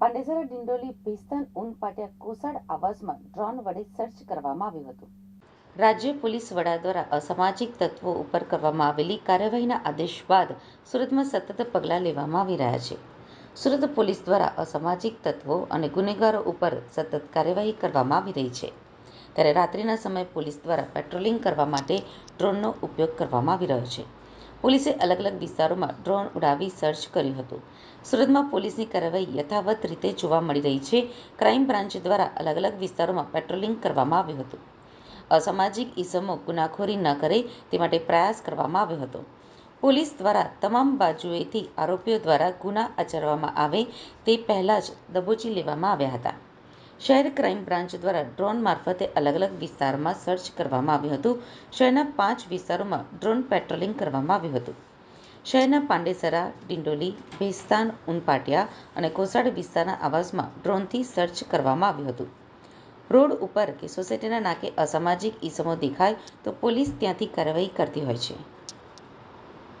પાંડેસરા ડિંડોલી ભીસ્તાન ઉન પાટિયા કોસાડ આવાસમાં ડ્રોન વડે સર્ચ કરવામાં આવ્યું હતું. રાજ્ય પોલીસ વડા દ્વારા અસામાજિક તત્વો ઉપર કરવામાં આવેલી કાર્યવાહીના આદેશ બાદ સુરતમાં સતત પગલાં લેવામાં આવી રહ્યા છે. સુરત પોલીસ દ્વારા અસામાજિક તત્વો અને ગુનેગારો ઉપર સતત કાર્યવાહી કરવામાં આવી રહી છે. ત્યારે રાત્રિના સમયે પોલીસ દ્વારા પેટ્રોલિંગ કરવા માટે ડ્રોનનો ઉપયોગ કરવામાં આવી રહ્યો છે. પોલીસે અલગ અલગ વિસ્તારોમાં ડ્રોન ઉડાવી સર્ચ કર્યું હતું. સુરતમાં પોલીસની કાર્યવાહી યથાવત રીતે જોવા મળી રહી છે. ક્રાઇમ બ્રાન્ચ દ્વારા અલગ અલગ વિસ્તારોમાં પેટ્રોલિંગ કરવામાં આવ્યું હતું. અસામાજિક ઇસમો ગુનાખોરી ન કરે તે માટે પ્રયાસ કરવામાં આવ્યો હતો. પોલીસ દ્વારા તમામ બાજુએથી આરોપીઓ દ્વારા ગુના આચરવામાં આવે તે પહેલાં જ દબોચી લેવામાં આવ્યા હતા. શહેર ક્રાઇમ બ્રાન્ચ દ્વારા ડ્રોન મારફતે અલગ અલગ વિસ્તારમાં સર્ચ કરવામાં આવ્યું હતું. શહેરના પાંચ વિસ્તારોમાં ડ્રોન પેટ્રોલિંગ કરવામાં આવ્યું હતું. શહેરના પાંડેસરા, ડિંડોલી, ભેસ્તાન, ઉનપાટિયા અને કોસાડ વિસ્તારના આવાસમાં ડ્રોનથી સર્ચ કરવામાં આવ્યું હતું. રોડ ઉપર કે સોસાયટીના નાકે અસામાજિક ઇસમો દેખાય તો પોલીસ ત્યાંથી કાર્યવાહી કરતી હોય છે.